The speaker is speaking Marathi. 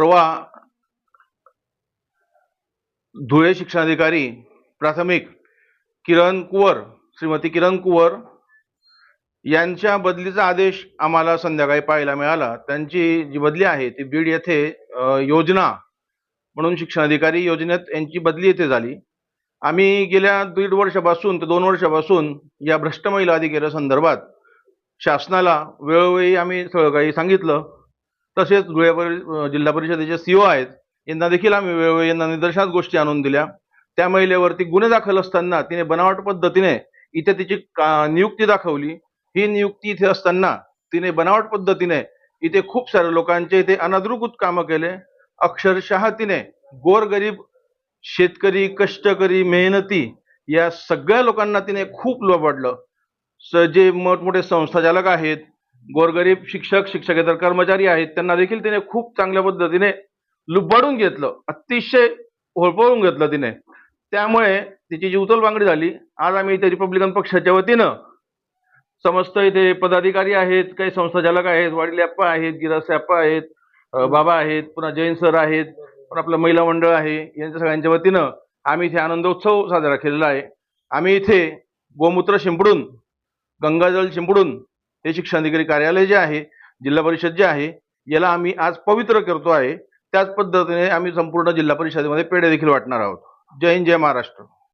परवा धुळे शिक्षणाधिकारी प्राथमिक किरण कुवर श्रीमती किरण कुवर यांच्या बदलीचा आदेश आम्हाला संध्याकाळी पाहायला मिळाला. त्यांची जी बदली आहे ती बीड येथे योजना म्हणून शिक्षणाधिकारी योजनेत यांची बदली येथे झाली. आम्ही गेल्या दीड वर्षापासून ते दोन वर्षापासून या भ्रष्ट महिला अधिकारी संदर्भात शासनाला वेळोवेळी आम्ही सगळं काही सांगितलं. तसेच धुळे परि- जिल्हा परिषदेचे सीओ आहेत. यांना देखील आम्ही वेळोवेळी यांना निदर्शनात गोष्टी आणून दिल्या. त्या महिलेवरती गुन्हे दाखल असताना तिने बनावट पद्धतीने इथे तिची का- नियुक्ती दाखवली. ही नियुक्ती इथे असताना तिने बनावट पद्धतीने इथे खूप साऱ्या लोकांचे इथे अनादृकृत कामं केले. अक्षरशः तिने गोरगरीब शेतकरी कष्टकरी मेहनती या सगळ्या लोकांना तिने खूप लोबडलं स जे मोठमोठे संस्थाचालक आहेत गोरगरीब शिक्षक शिक्षकेतर कर्मचारी आहेत. त्यांना देखील तिने खूप चांगल्या पद्धतीने लुबाडून घेतलं. अतिशय होळपळून घेतलं तिने. त्यामुळे तिची जी उचलबांगडी झाली आज आम्ही इथे रिपब्लिकन पक्षाच्या वतीनं समस्त इथे पदाधिकारी आहेत काही संस्थाचालक आहेत वाडील अप्पा आहेत गिरासे अप्पा आहेत बाबा आहेत पुन्हा जैन सर आहेत पुन्हा आपलं महिला मंडळ आहे यांच्या सगळ्यांच्या वतीनं आम्ही इथे आनंदोत्सव साजरा केलेला आहे. आम्ही इथे गोमूत्र शिंपडून गंगाजल शिंपडून हे शिक्षणाधिकारी कार्यालय जे आहे जिल्हा परिषद जे आहे याला आम्ही आज पवित्र करतो आहे. त्याच पद्धतीने आम्ही संपूर्ण जिल्हा परिषदेमध्ये पेढे देखील वाटणार आहोत. जय हिंद जय महाराष्ट्र.